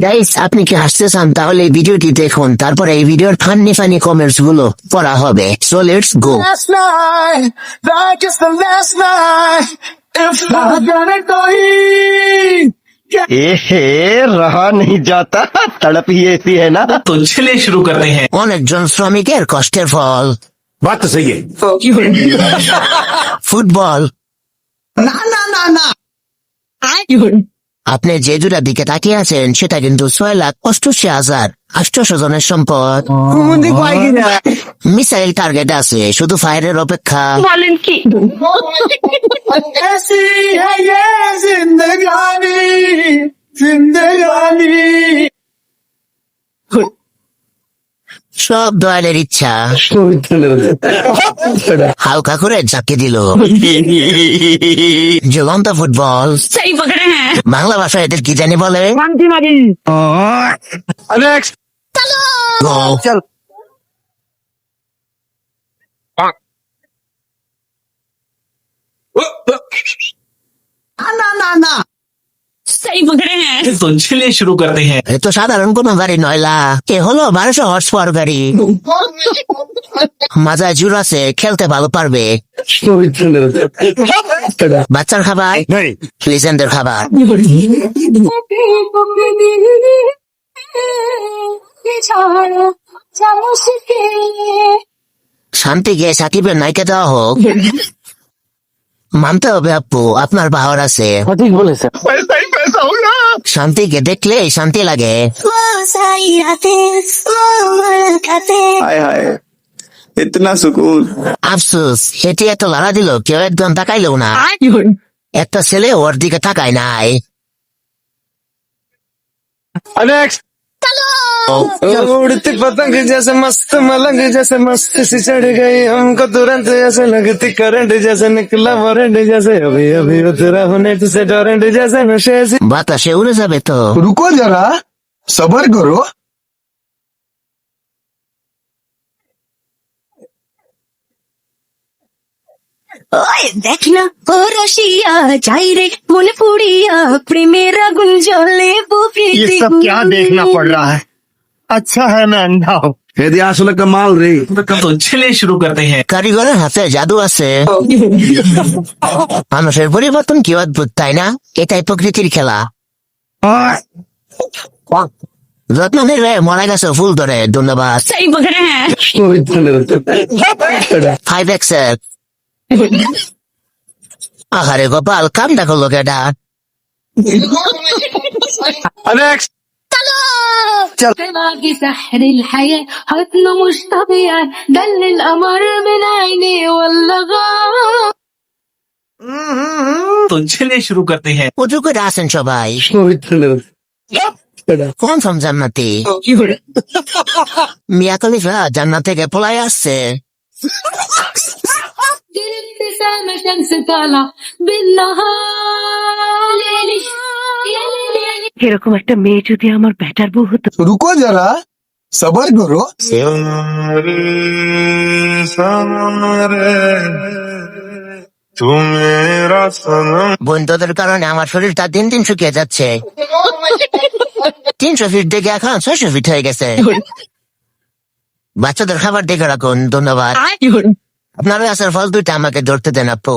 Guys আপনি কি হাসতে চান? তাহলে এই ভিডিওটি দেখুন। তারপরে এই ভিডিওর ফানি ফানি কমেন্টসগুলো পড়া হবে। সো লেটস গো এহে রহা নেই যাতা তড়প এসি হ্যায় না তো চলে শুরু করতে হ্যায় অনেকজন শ্রমিকের কষ্টের ফল। বাত তো সহি ফুটবল না না না না। আই আপনি যে দুটা দিকে তাকিয়ে আছেন সেটা কিন্তু ছয় লাখ অষ্টশি হাজার আষ্টশো জনের সম্পদ। মিসাইল টার্গেট আছে শুধু ফায়ারের অপেক্ষা। বলেন কি? সব দয়ালের ইচ্ছা। হালকা করে চাপিয়ে দিল। জ্বলন্ত ফুটবল। হ্যাঁ বাংলা ভাষা এদের কি জানি বলে? तो चलिए शुरू करते हैं এ তো সাধারণ কোন গাড়ি নয়লা এ হলো বারোশো হর্স পাওয়ার গাড়ি মাজায় জুর আছে খেলতে ভালো পারবে বাচ্চার খাবার नहीं লিজেন্ডের খাবার শান্তি গিয়ে সাকিবের নাইকে দেওয়া হোক মানতে হবে আপু আপনার পাওয়ার আছে पैसा ही पैसा होगा শান্তিকে দেখলে শান্তি লাগে। ইতনা সুকুন। আফসোস এটি এত দিল কেউ না। একটা ছেলে ওর দিকে তাকায় নাই। उड़ती पतंग जैसे मस्त मलंग जैसे मस्त सी चढ़ गई हमको तुरंत ऐसे लगती करंट जैसे निकला वारंट जैसे अभी अभी उतरा हूँ नेट से टोरेंट जैसे नशे से বাতাসে উড়ে যাবে তো रुको जरा सबर करो ওই দেখ না ও রসিয়া যাই রে মনে পুড়িয়া প্রেমের আগুন জ্বলে ये প্রীতি सब क्या देखना पड़ रहा है আচ্ছা হ্যাঁ ম্যান দাও এদি আসলে একটা মাল রে। তো ছেলে শুরু করতে হ্যাঁ কারিগরের আছে। মানুষের পরিবর্তন কি অদ্ভুত তাই না? এটাই প্রকৃতির খেলা। যত্ন নিলে মরা গেছে ফুল ধরে ধন্যবাদ। ফাইভ হ্যাঁ। এক্সেল আহারে গোপাল কামটা করল কেটা চল باقي سحر الحياة حضنه مش طبيعي دل القمر من عيني والله غاب তো চলে শুরু করতে হ্যাঁ উজু করে আসেন সবাই কোন সম জান্নাতি মিয়া কলিফা জান্নাত থেকে পলাই আসছে بالابتسامة شمس طالعة بالنهار ليل এরকম একটা মেয়ে যদি আমার ব্যাটার বউ হতো। রুকো যারা সবার করো বন্ধুদের কারণে আমার শরীরটা দিন দিন শুকিয়ে যাচ্ছে। তিনশো ফিট দেখে এখন ছয়শো ফিট হয়ে গেছে। বাচ্চাদের খাবার দেখে রাখুন ধন্যবাদ। আপনার আসার ফল দুইটা আমাকে ধরতে দেন আপু।